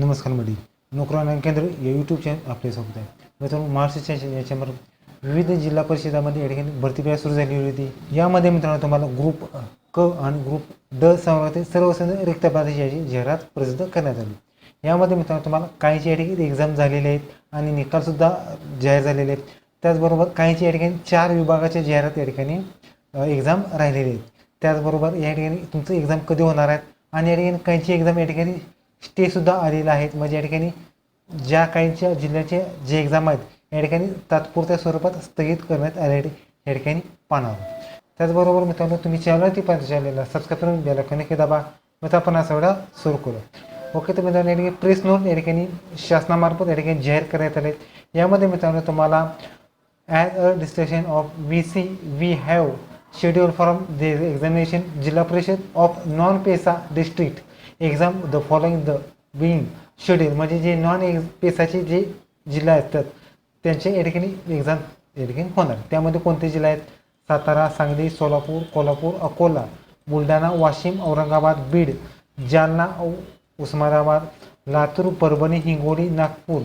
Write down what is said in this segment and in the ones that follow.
नमस्कार मंडळी. नोकरी केंद्र या यूट्यूब चॅनल आपले स्वागत आहे. मित्रांनो महाराष्ट्राच्या याच्यामध्ये विविध जिल्हा परिषदामध्ये या ठिकाणी भरती प्रक्रिया सुरू झाली होती. यामध्ये मित्रांनो तुम्हाला ग्रुप क आणि ग्रुप ड समावेश सर्व संघ रिक्त पदाची याची जाहिरात प्रसिद्ध करण्यात आली. यामध्ये मित्रांनो तुम्हाला काहीची या ठिकाणी एक्झाम झालेले आहेत आणि निकालसुद्धा जाहीर झालेले आहेत. त्याचबरोबर काहीची या ठिकाणी चार विभागाच्या जाहिरात या ठिकाणी एक्झाम राहिलेले आहेत. त्याचबरोबर या ठिकाणी तुमचं एक्झाम कधी होणार आहेत आणि या ठिकाणी काहींची एक्झाम या ठिकाणी स्टेसुद्धा आलेला आहेत. म्हणजे या ठिकाणी ज्या काहींच्या जिल्ह्याचे जे एक्झाम आहेत या ठिकाणी तात्पुरत्या स्वरूपात स्थगित करण्यात आले या ठिकाणी पाहणार त्याचबरोबर मित्रांनो तुम्ही चॅनलवरती पाहिजे चॅनलला सबस्क्राईब करून द्यायला कनेक्ट दाबा. मग आपण असा वेळा सुरू करू. ओके तर मित्रांनो या ठिकाणी प्रेस नोट या ठिकाणी शासनामार्फत या ठिकाणी जाहीर करण्यात आले यामध्ये मित्रांनो तुम्हाला as a discussion of we see we have schedule from the examination Zilla Parishad of non PESA district exam the following the being schedule म्हणजे जे नॉन एक्झ पेसाचे जे जिल्हा असतात त्यांचे या ठिकाणी एक्झाम या ठिकाणी होणार. त्यामध्ये कोणते जिल्हा आहेत? सातारा सांगली सोलापूर कोल्हापूर अकोला बुलढाणा वाशिम औरंगाबाद बीड जालना उस्मानाबाद लातूर परभणी हिंगोली नागपूर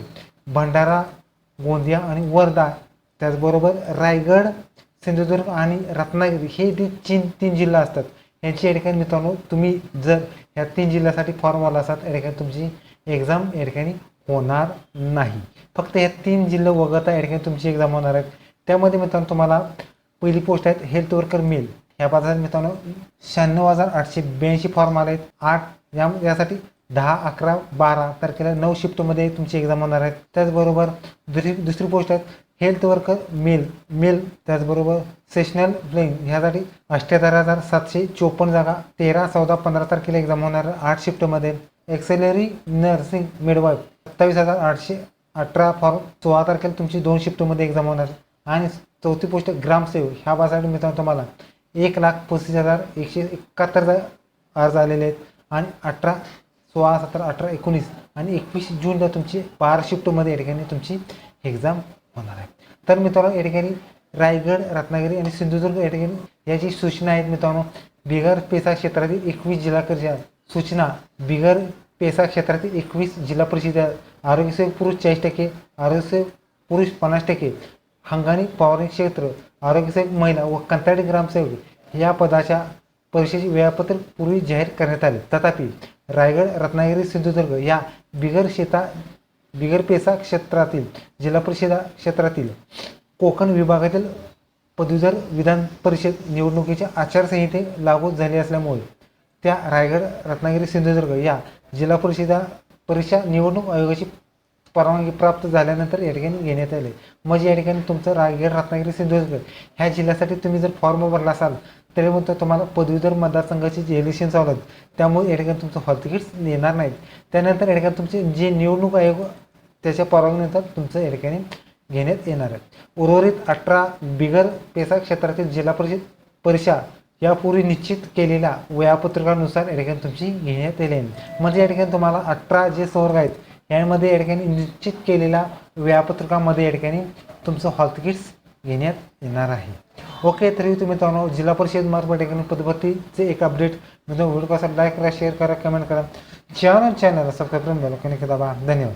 भंडारा गोंदिया आणि वर्धा. त्याचबरोबर रायगड सिंधुदुर्ग आणि रत्नागिरी. हे जे तीन तीन जिल्हा असतात यांची या ठिकाणी मित्रांनो तुम्ही जर ह्या तीन जिल्ह्यासाठी फॉर्म आला असाल या ठिकाणी तुमची एक्झाम या ठिकाणी होणार नाही. फक्त या तीन जिल्हे वगळता या ठिकाणी तुमची एक्झाम होणार आहेत. त्यामध्ये मित्रांनो तुम्हाला पहिली पोस्ट आहेत हेल्थ वर्कर मेल ह्या पदासाठी मित्रांनो शहाण्णव हजार आठशे ब्याऐंशी फॉर्म आले आहेत. आठ या यासाठी दहा अकरा बारा तारखेला नऊ शिफ्टमध्ये तुमची एक्झाम होणार आहेत. त्याचबरोबर दुसरी दुसरी पोस्ट आहेत हेल्थ वर्कर मेल मेल त्याचबरोबर सेशनल प्लेइंग ह्यासाठी अठ्ठ्याहत्तर हजार सातशे चोपन्न जागा तेरा चौदा पंधरा तारखेला एक्झाम होणार आठ शिफ्टमध्ये एक्सेलरी नर्सिंग मिडवाईफ सत्तावीस हजार आठशे अठरा फॉर्म सोळा तारखेला तुमची दोन शिफ्टमध्ये एक्झाम होणार आणि चौथी पोस्ट ग्रामसेवक ह्या बासाठी मित्रांनो तुम्हाला एक लाख पस्तीस हजार एकशे एकाहत्तर अर्ज आलेले आहेत. आणि अठरा सोळा सतरा अठरा एकोणीस आणि एकवीस जूनला तुमची बारा शिफ्टमध्ये या ठिकाणी तुमची एक्झाम होणार आहे. तर मित्रांनो या ठिकाणी रायगड रत्नागिरी आणि सिंधुदुर्ग या ठिकाणी याची सूचना आहेत मित्रांनो. बिगर पेसा क्षेत्रातील एकवीस जिल्हा परिषद सूचना बिगर पेसा क्षेत्रातील एकवीस जिल्हा परिषद आरोग्यसेवक पुरुष चाळीस टक्के आरोग्यसेवक पुरुष पन्नास टक्के हंगामी पवारणी क्षेत्र आरोग्यसेवक महिला व कंत्राटी ग्रामसेवक या पदाच्या परीक्षेचे वेळापत्रक पूर्वी जाहीर करण्यात आले. तथापि रायगड रत्नागिरी सिंधुदुर्ग या बिगर शेता बिगरपेसा क्षेत्रातील जिल्हा परिषदा क्षेत्रातील कोकण विभागातील पदवीधर विधान परिषद निवडणुकीच्या आचारसंहिते लागू झाली असल्यामुळे त्या रायगड रत्नागिरी सिंधुदुर्ग या जिल्हा परिषदा परीक्षा निवडणूक आयोगाची परवानगी प्राप्त झाल्यानंतर या ठिकाणी घेण्यात आले. म्हणजे या ठिकाणी तुमचं रायगड रत्नागिरी सिंधुदुर्ग ह्या जिल्ह्यासाठी तुम्ही जर फॉर्म भरला असाल तरी मग तुम्हाला पदवीधर मतदारसंघाची जे इलेक्शन चालत आहेत त्यामुळे या ठिकाणी तुमचं हॉल तिकीट्स येणार नाहीत. त्यानंतर या ठिकाणी तुमचे जे निवडणूक आयोग त्याच्या परवानगीनंतर तुमचं या ठिकाणी घेण्यात येणार आहे. उर्वरित अठरा बिगर पेसा क्षेत्रातील जिल्हा परिषद परीक्षा यापूर्वी निश्चित केलेल्या वेळापत्रकानुसार या ठिकाणी तुमची घेण्यात येईल. म्हणजे या ठिकाणी तुम्हाला अठरा जे संवर्ग आहेत यामध्ये या ठिकाणी निश्चित केलेल्या वेळापत्रकामध्ये या ठिकाणी तुमचं हॉल तिकीट्स घेण्यात येणार आहे. ओके तरी तुम्ही मित्रांनो जिल्हा परिषद मार्फत ठिकाणी पदभरतीचे एक अपडेट मित्रांनो व्हिडिओ कसा लाईक करा शेअर करा कमेंट करा. चॅनल चॅनल सबस्क्राईब करून बेल दाबा. धन्यवाद.